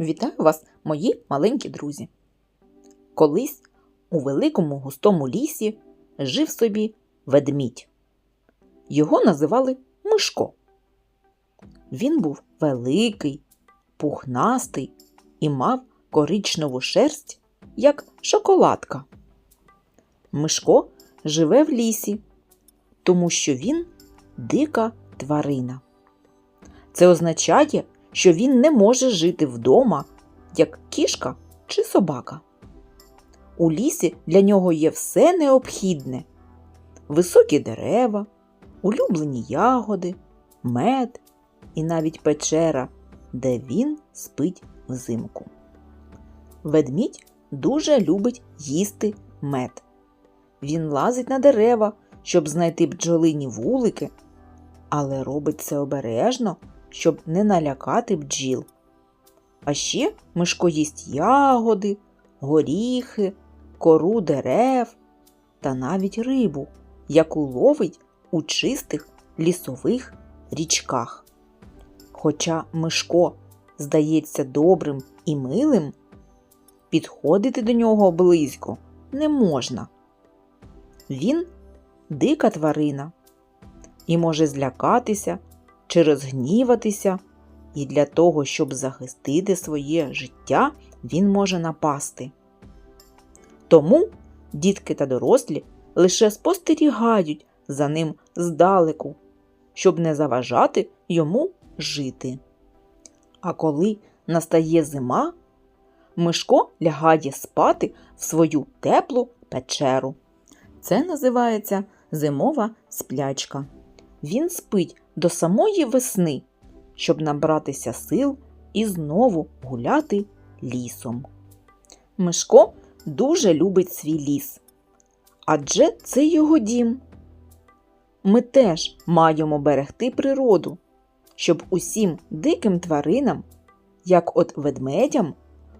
Вітаю вас, мої маленькі друзі. Колись у великому густому лісі жив собі ведмідь. Його називали Мишко. Він був великий, пухнастий і мав коричневу шерсть, як шоколадка. Мишко живе в лісі, тому що він дика тварина. Це означає, що він не може жити вдома, як кішка чи собака. У лісі для нього є все необхідне: високі дерева, улюблені ягоди, мед і навіть печера, де він спить взимку. Ведмідь дуже любить їсти мед. Він лазить на дерева, щоб знайти бджолині вулики, але робить це обережно, щоб не налякати бджіл. А ще Мишко їсть ягоди, горіхи, кору дерев та навіть рибу, яку ловить у чистих лісових річках. Хоча Мишко здається добрим і милим, підходити до нього близько не можна. Він дика тварина і може злякатися чи розгніватися, і для того, щоб захистити своє життя, він може напасти. Тому дітки та дорослі лише спостерігають за ним здалеку, щоб не заважати йому жити. А коли настає зима, Мишко лягає спати в свою теплу печеру. Це називається зимова сплячка. Він спить до самої весни, щоб набратися сил і знову гуляти лісом. Мишко дуже любить свій ліс, адже це його дім. Ми теж маємо берегти природу, щоб усім диким тваринам, як от ведмедям,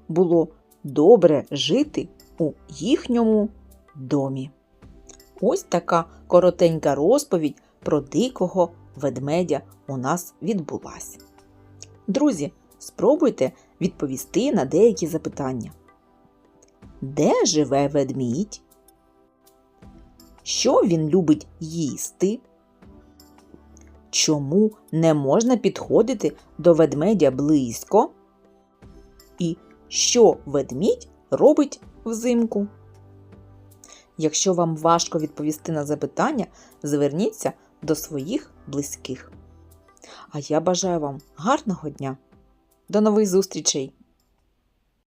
було добре жити у їхньому домі. Ось така коротенька розповідь про дикого ведмедя у нас відбулася. Друзі, спробуйте відповісти на деякі запитання. Де живе ведмідь? Що він любить їсти? Чому не можна підходити до ведмедя близько? І що ведмідь робить взимку? Якщо вам важко відповісти на запитання, зверніться до своїх близьких. А я бажаю вам гарного дня. До нових зустрічей!